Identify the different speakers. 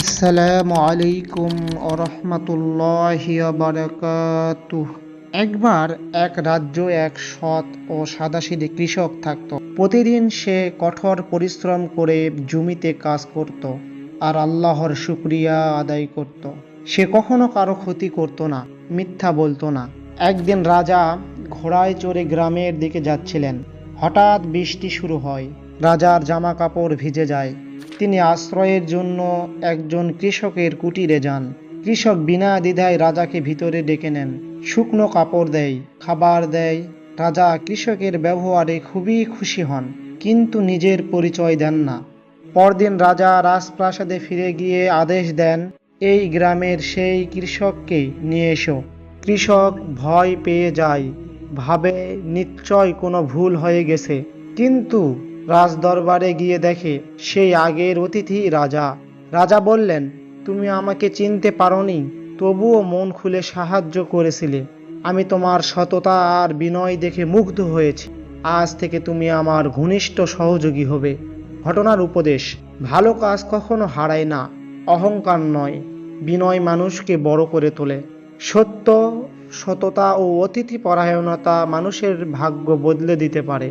Speaker 1: আসসালামু আলাইকুম ওরহমতুল্লাহি বারাকাতুহ একবার এক রাজ্য, এক সৎ ও সাদাসিধে কৃষক থাকত। প্রতিদিন সে কঠোর পরিশ্রম করে জমিতে কাজ করত আর আল্লাহর শুক্রিয়া আদায় করত। সে কখনো কারও ক্ষতি করত না, মিথ্যা বলতো না। একদিন রাজা ঘোড়ায় চড়ে গ্রামের দিকে যাচ্ছিলেন। হঠাৎ বৃষ্টি শুরু হয়। রাজার জামা কাপড় ভিজে যায়। তিনি আশ্রয়ের জন্য একজন কৃষকের কুটিরে যান। কৃষক বিনা দ্বিধায় রাজাকে ভিতরে ডেকে নেন। শুকনো কাপড় দেয়, খাবার দেয়। রাজা কৃষকের ব্যবহারে খুবই খুশি হন, কিন্তু নিজের পরিচয় দেন না। পরদিন রাজা রাজপ্রাসাদে ফিরে গিয়ে আদেশ দেন, এই গ্রামের সেই কৃষককে নিয়ে এসো। কৃষক ভয় পেয়ে যায়। ভাবে নিশ্চয় কোনো ভুল হয়ে গেছে। কিন্তু রাজদরবারে গিয়ে দেখে সেই আগের অতিথি রাজা। রাজা বললেন, তুমি আমাকে চিনতে পারোনি, তবুও মন খুলে সাহায্য করেছিলে। আমি তোমার সততা আর বিনয় দেখে মুগ্ধ হয়েছি। আজ থেকে তুমি আমার ঘনিষ্ঠ সহযোগী হবে। ঘটনার উপদেশ, ভালো কাজ কখনো হারায় না, অহংকার নয়। বিনয় মানুষকে বড় করে তোলে। সত্য সততা ও অতিথি পরায়ণতা মানুষের ভাগ্য বদলে দিতে পারে।